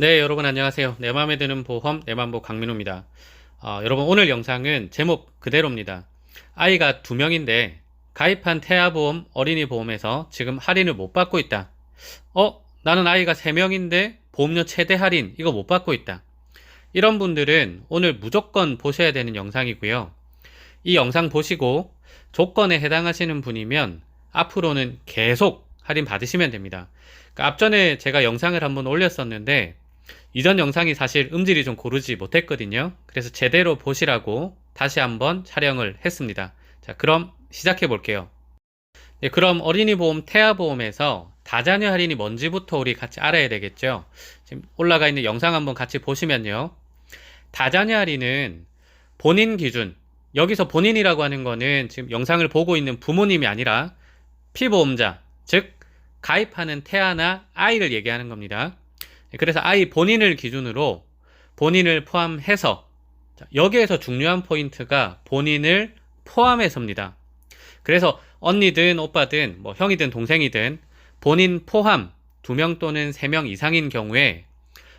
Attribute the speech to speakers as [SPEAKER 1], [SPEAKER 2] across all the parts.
[SPEAKER 1] 네, 여러분 안녕하세요. 내 맘에 드는 보험 내맘보 강민호입니다. 어, 여러분 오늘 영상은 제목 그대로입니다. 아이가 두 명인데 가입한 태아보험 어린이 보험에서 지금 할인을 못 받고 있다. 어? 나는 아이가 세 명인데 보험료 최대 할인 이거 못 받고 있다. 이런 분들은 오늘 무조건 보셔야 되는 영상이고요. 이 영상 보시고 조건에 해당하시는 분이면 앞으로는 계속 할인 받으시면 됩니다. 그러니까 앞전에 제가 영상을 한번 올렸었는데 이전 영상이 사실 음질이 좀 고르지 못했거든요. 그래서 제대로 보시라고 다시 한번 촬영을 했습니다. 자, 그럼 시작해 볼게요. 네, 그럼 어린이 보험 태아 보험에서 다자녀 할인이 뭔지부터 우리 같이 알아야 되겠죠. 지금 올라가 있는 영상 한번 같이 보시면요. 다자녀 할인은 본인 기준, 여기서 본인이라고 하는 거는 지금 영상을 보고 있는 부모님이 아니라 피보험자, 즉 가입하는 태아나 아이를 얘기하는 겁니다. 그래서 아이 본인을 기준으로 본인을 포함해서 자, 여기에서 중요한 포인트가 본인을 포함해서입니다. 그래서 언니든 오빠든 뭐 형이든 동생이든 본인 포함 두명 또는 세명 이상인 경우에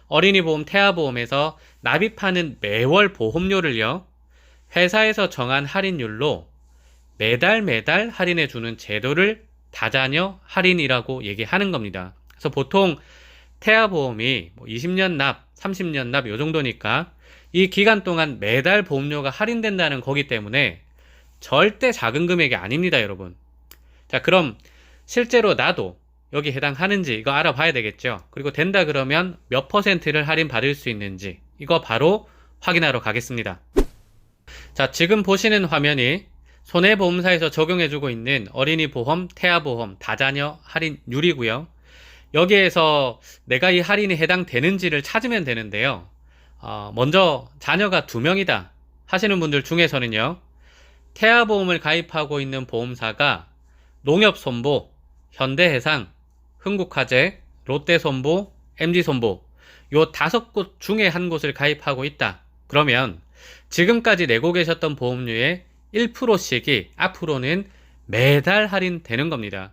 [SPEAKER 1] 어린이 보험 태아 보험에서 납입하는 매월 보험료를요 회사에서 정한 할인율로 매달 매달 할인해 주는 제도를 다자녀 할인이라고 얘기하는 겁니다. 그래서 보통 태아 보험이 뭐 20년 납, 30년 납 요 정도니까 이 기간 동안 매달 보험료가 할인된다는 거기 때문에 절대 작은 금액이 아닙니다, 여러분. 자, 그럼 실제로 나도 여기 해당하는지 이거 알아봐야 되겠죠. 그리고 된다 그러면 몇 퍼센트를 할인 받을 수 있는지 이거 바로 확인하러 가겠습니다. 자, 지금 보시는 화면이 손해보험사에서 적용해주고 있는 어린이 보험, 태아보험, 다자녀 할인율이고요. 여기에서 내가 이 할인이 해당되는지를 찾으면 되는데요. 어, 먼저 자녀가 두 명이다 하시는 분들 중에서는요. 태아보험을 가입하고 있는 보험사가 농협손보, 현대해상, 흥국화재, 롯데손보, MG손보 요 다섯 곳 중에 한 곳을 가입하고 있다. 그러면 지금까지 내고 계셨던 보험료의 1%씩이 앞으로는 매달 할인되는 겁니다.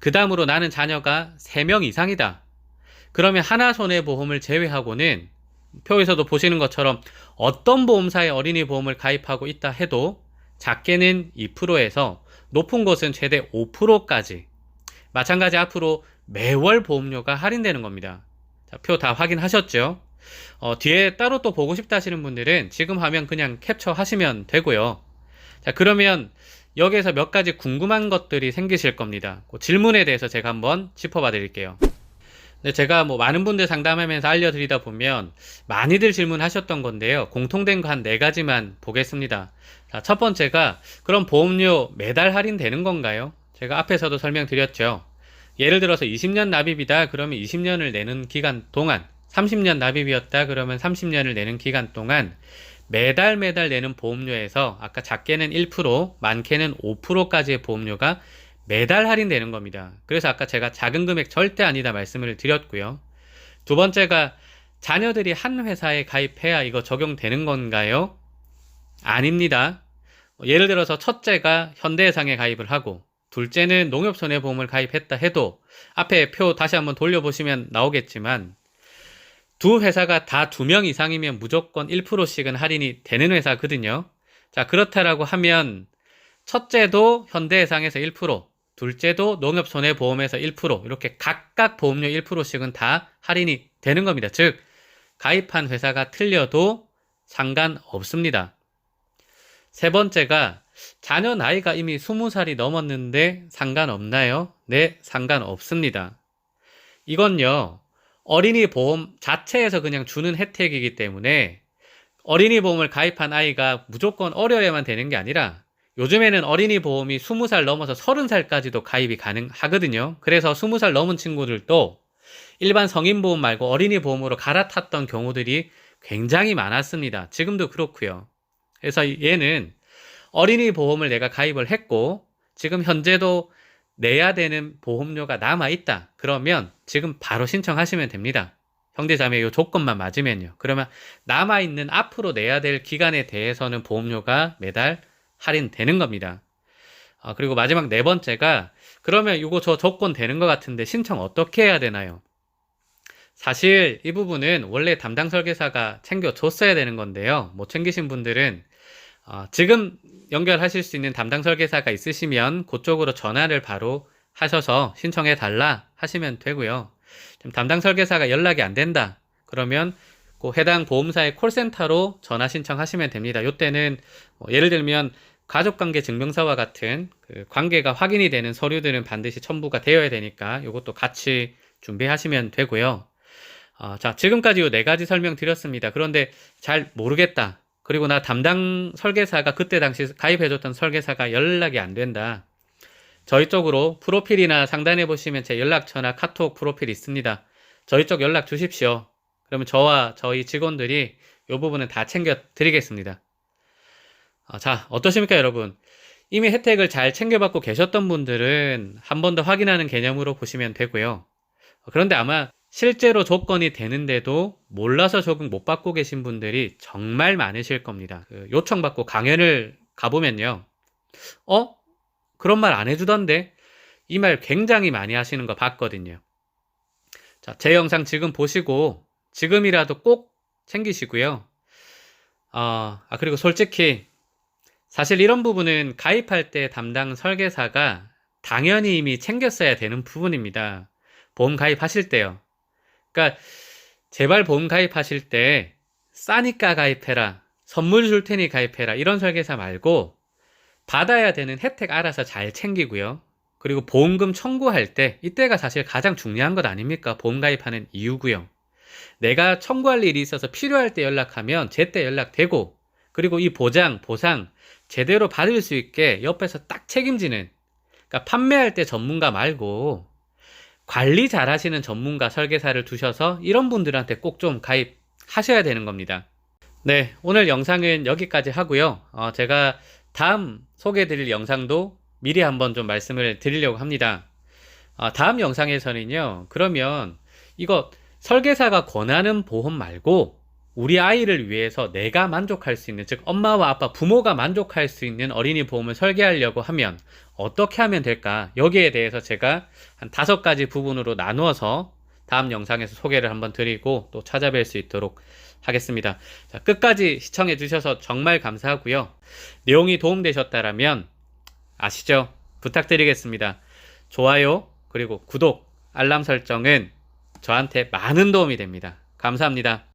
[SPEAKER 1] 그 다음으로 나는 자녀가 3명 이상이다. 그러면 하나 손해보험을 제외하고는 표에서도 보시는 것처럼 어떤 보험사의 어린이 보험을 가입하고 있다 해도 작게는 2%에서 높은 곳은 최대 5%까지 마찬가지 앞으로 매월 보험료가 할인되는 겁니다. 표 다 확인하셨죠? 어, 뒤에 따로 또 보고 싶다 하시는 분들은 지금 화면 그냥 캡처 하시면 되고요. 자, 그러면 여기에서 몇 가지 궁금한 것들이 생기실 겁니다. 그 질문에 대해서 제가 한번 짚어봐 드릴게요. 제가 뭐 많은 분들 상담하면서 알려드리다 보면 많이들 질문하셨던 건데요. 공통된 거 한 네 가지만 보겠습니다. 자, 첫 번째가 그럼 보험료 매달 할인되는 건가요? 제가 앞에서도 설명드렸죠. 예를 들어서 20년 납입이다. 그러면 20년을 내는 기간 동안 30년 납입이었다. 그러면 30년을 내는 기간 동안 매달 매달 내는 보험료에서 아까 작게는 1%, 많게는 5%까지의 보험료가 매달 할인되는 겁니다. 그래서 아까 제가 작은 금액 절대 아니다 말씀을 드렸고요. 두 번째가 자녀들이 한 회사에 가입해야 이거 적용되는 건가요? 아닙니다. 예를 들어서 첫째가 현대해상에 가입을 하고 둘째는 농협손해보험을 가입했다 해도 앞에 표 다시 한번 돌려보시면 나오겠지만 두 회사가 다 두 명 이상이면 무조건 1%씩은 할인이 되는 회사거든요. 자, 그렇다라고 하면 첫째도 현대해상에서 1%, 둘째도 농협손해보험에서 1% 이렇게 각각 보험료 1%씩은 다 할인이 되는 겁니다. 즉 가입한 회사가 틀려도 상관없습니다. 세 번째가 자녀 나이가 이미 20살이 넘었는데 상관없나요? 네, 상관없습니다. 이건요. 어린이 보험 자체에서 그냥 주는 혜택이기 때문에 어린이 보험을 가입한 아이가 무조건 어려야만 되는 게 아니라 요즘에는 어린이 보험이 20살 넘어서 30살까지도 가입이 가능하거든요. 그래서 20살 넘은 친구들도 일반 성인 보험 말고 어린이 보험으로 갈아탔던 경우들이 굉장히 많았습니다. 지금도 그렇고요. 그래서 얘는 어린이 보험을 내가 가입을 했고 지금 현재도 내야 되는 보험료가 남아 있다. 그러면 지금 바로 신청하시면 됩니다. 형제자매 요 조건만 맞으면요. 그러면 남아 있는 앞으로 내야 될 기간에 대해서는 보험료가 매달 할인되는 겁니다. 아, 그리고 마지막 네 번째가 그러면 이거 저 조건 되는 것 같은데 신청 어떻게 해야 되나요? 사실 이 부분은 원래 담당 설계사가 챙겨줬어야 되는 건데요. 못 챙기신 분들은 어, 지금 연결하실 수 있는 담당 설계사가 있으시면 그쪽으로 전화를 바로 하셔서 신청해 달라 하시면 되고요. 담당 설계사가 연락이 안 된다. 그러면 그 해당 보험사의 콜센터로 전화 신청하시면 됩니다. 이때는 뭐 예를 들면 가족관계 증명서와 같은 그 관계가 확인이 되는 서류들은 반드시 첨부가 되어야 되니까 이것도 같이 준비하시면 되고요. 어, 자, 지금까지 이 네 가지 설명드렸습니다. 그런데 잘 모르겠다. 그리고 나 담당 설계사가 그때 당시 가입해줬던 설계사가 연락이 안 된다. 저희 쪽으로 프로필이나 상단에 보시면 제 연락처나 카톡 프로필 있습니다. 저희 쪽 연락 주십시오. 그러면 저와 저희 직원들이 이 부분은 다 챙겨 드리겠습니다. 아, 자, 어떠십니까, 여러분? 이미 혜택을 잘 챙겨받고 계셨던 분들은 한 번 더 확인하는 개념으로 보시면 되고요. 그런데 아마 실제로 조건이 되는데도 몰라서 적응 못 받고 계신 분들이 정말 많으실 겁니다. 그 요청받고 강연을 가보면요. 어? 그런 말 안 해주던데? 이 말 굉장히 많이 하시는 거 봤거든요. 자, 제 영상 지금 보시고 지금이라도 꼭 챙기시고요. 어, 아, 그리고 솔직히 사실 이런 부분은 가입할 때 담당 설계사가 당연히 이미 챙겼어야 되는 부분입니다. 보험 가입하실 때요. 그러니까 제발 보험 가입하실 때 싸니까 가입해라. 선물 줄 테니 가입해라. 이런 설계사 말고 받아야 되는 혜택 알아서 잘 챙기고요. 그리고 보험금 청구할 때 이때가 사실 가장 중요한 것 아닙니까? 보험 가입하는 이유고요. 내가 청구할 일이 있어서 필요할 때 연락하면 제때 연락되고 그리고 이 보장, 보상 제대로 받을 수 있게 옆에서 딱 책임지는 그러니까 판매할 때 전문가 말고 관리 잘 하시는 전문가 설계사를 두셔서 이런 분들한테 꼭 좀 가입하셔야 되는 겁니다. 네, 오늘 영상은 여기까지 하고요. 어, 제가 다음 소개해 드릴 영상도 미리 한번 좀 말씀을 드리려고 합니다. 어, 다음 영상에서는요, 그러면 이거 설계사가 권하는 보험 말고 우리 아이를 위해서 내가 만족할 수 있는, 즉, 엄마와 아빠, 부모가 만족할 수 있는 어린이 보험을 설계하려고 하면 어떻게 하면 될까? 여기에 대해서 제가 한 다섯 가지 부분으로 나누어서 다음 영상에서 소개를 한번 드리고 또 찾아뵐 수 있도록 하겠습니다. 자, 끝까지 시청해 주셔서 정말 감사하고요. 내용이 도움되셨다라면 아시죠? 부탁드리겠습니다. 좋아요, 그리고 구독, 알람 설정은 저한테 많은 도움이 됩니다. 감사합니다.